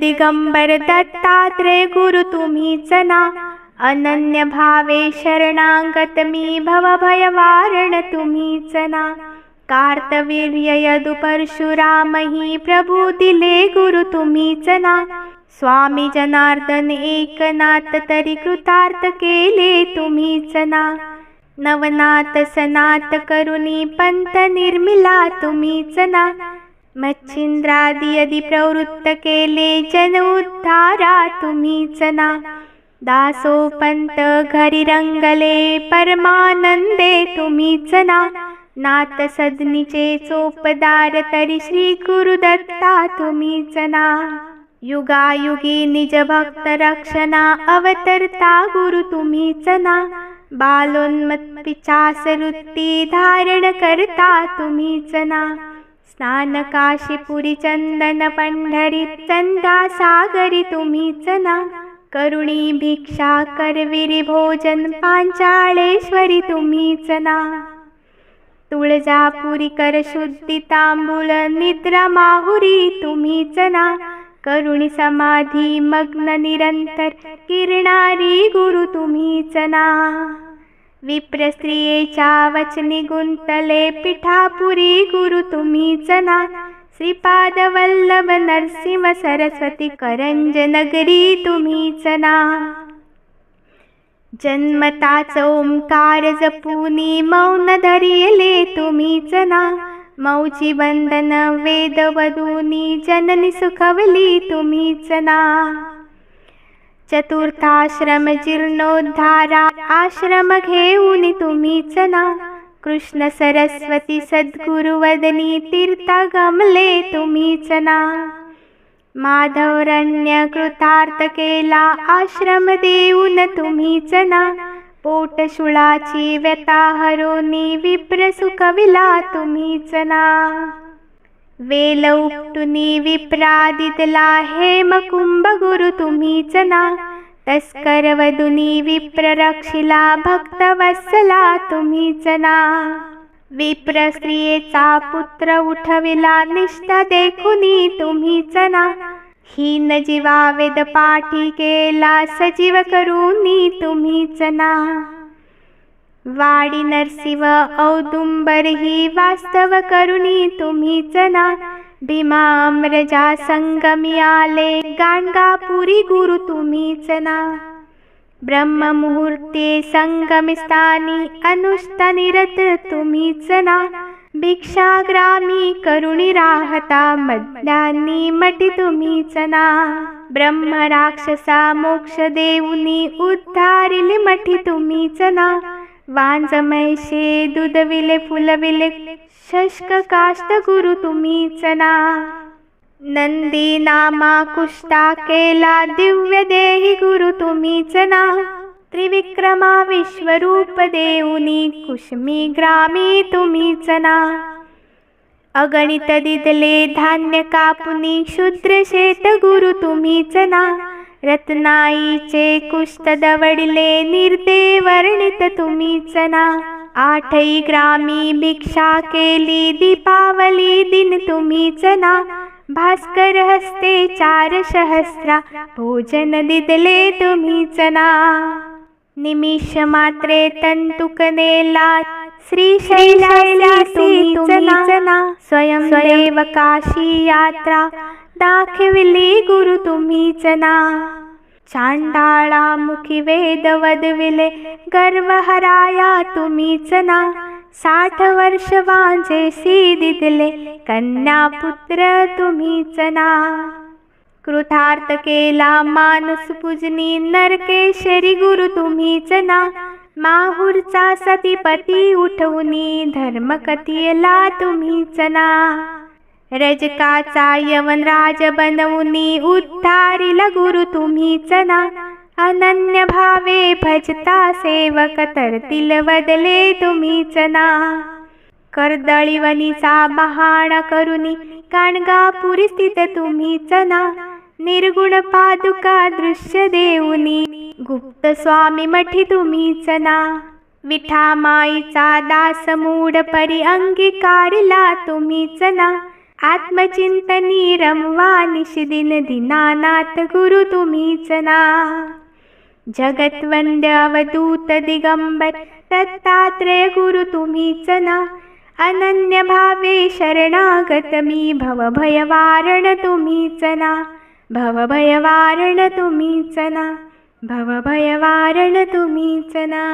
दिगंबर दत्तात्रय गुरु तुम्हीच ना अनन्य भावे शरणागत मी भवभयवारण तुम्हीच ना कार्तवीर्य यदु परशुरामही प्रभू दिले गुरु तुम्हीच ना स्वामी जनार्दन एकनाथ तरी नवनाथ सनात करुणी पंत निर्मिला तुम्हीच ना मच्छिंद्रादी यदि प्रवृत्त केले जन। उद्धारा तुम्हीच ना दासो पंत घरी रंगले परमानंदे तुम्हीच ना नात सदनीचे चोपदार तरी श्री गुरुदत्ता तुम्हीच ना युगायुगी निज भक्त रक्षणा अवतरता गुरु तुम्हीच ना बालोन्मत पिचास वृत्ती धारण करता तुम्हीच ना स्नान काशीपुरी चंदन पंढरी चंदा सागरी तुम्हीच ना करुणी भिक्षा करविरी भोजन पांचाळेश्वरी तुम्हीच ना तुळजापुरी कर शुद्धी तांबूल निद्रा माहुरी तुम्हीच ना करुणी समाधी मग्न निरंतर किरणारी गुरु तुम्हीच ना विप्रस्त्रियेच्या वचनी गुंतले पिठापुरी गुरु तुम्हीच ना श्रीपाद वल्लभ नरसिंह सरस्वती करंज नगरी तुम्हीच ना जन्मताच ओंकार जपुनी मौन धरिले तुम्हीच ना मौची बंधन वेदवधूनी जननी सुखवली तुम्हीच ना चतुर्थाश्रम जीर्णोद्धारा आश्रम घेऊन तुम्ही ना कृष्ण सरस्वती सद्गुरु वदनी तीर्थ गमले तुम्हीच ना माधवरण्य कृतार्थ केला आश्रम देऊन तुम्ही ना पोटशुळाची व्यथा हरोनी विप्र सुखविला तुम्ही ना वेल विप्रादितला हेम कुंभ गुरु तुम्हीच ना तस्करवदुनी विप्ररक्षिला विप्र रक्षिला भक्त तुम्हीच ना विप्र स्त्रियेचा पुत्र उठविला निष्ठा देखुनी तुम्हीच ना हीन जीवा वेद पाठी केला सजीव करूनी तुम्हीच ना वाडी नरसिंह औदुंबर ही वास्तव करुणी तुम्हीच ना भीमाम्रजा संगमी आले गाणगापुरी गुरु तुम्हीच ना ब्रह्ममुहूर्ते संगमस्थानी अनुष्ठनिरत तुम्हीच ना भिक्षाग्रामी करुणी राहता मध्यान्नी मटी तुम्हीच ना ब्रह्म राक्षसा मोक्ष देऊनी उद्धारिली मठी तुम्हीच ना वांजमैशे दुधविले फुलविले शष्क काष्ट गुरु तुम्हीच ना नंदी नामा कुष्टा केला दिव्य देही गुरु तुम्हीच ना त्रिविक्रमा विश्वरूप देऊनी कुश्मी ग्रामी तुम्हीच ना अगणित दिदले धान्य कापुनी शुद्र शेत गुरु तुम्हीच ना रत्नाईचे कुष्ट दवडले निर्दे वर्णित तुम्हीच ना आठई ग्रामी भिक्षा केली दीपावली दिन तुम्हीच ना भास्कर हस्ते चार सहस्रा भोजन दिदले तुम्हीच ना निमिष मात्रे तंतुकनेला श्री तुम्हीच ना स्वयंदेव काशी यात्रा दाखविली गुरु तुम्हीच ना चांडाळा मुखी वेद वदविले गर्व हराया तुम्हीच ना साठ वर्ष वांजे सी दिदले कन्या पुत्र तुम्हीच ना कृतार्थ केला मानस पूजनी नरकेशरी गुरु तुम्हीच ना माहूरचा सतीपती उठवूनी धर्म तुम्हीच ना रजकाचा यवन राज बनवूनी उद्धारिला गुरु तुम्हीच ना अनन्य भावे भजता सेवक तरतील बदले तुम्हीच ना कर्दळीवनीचा बहाणा करुनी काणगापुरी स्थित तुम्हीच ना निर्गुण पादुका दृश्य देऊनी गुप्त स्वामी मठी तुम्हीच ना विठामाईचा दास मूड परी अंगीकारिला तुम्हीच ना आत्मचिंतनी रमवा निशदिन दिनानाथ गुरु तुम्हीच ना जगतवंद अवधूत दिगंबर दत्तात्रय गुरु तुम्हीच ना अनन्य भावे शरणागत मी भवभयवारण तुम्हीच ना भवभयवारण तुम्हीच ना भवभयवारण तुम्हीच ना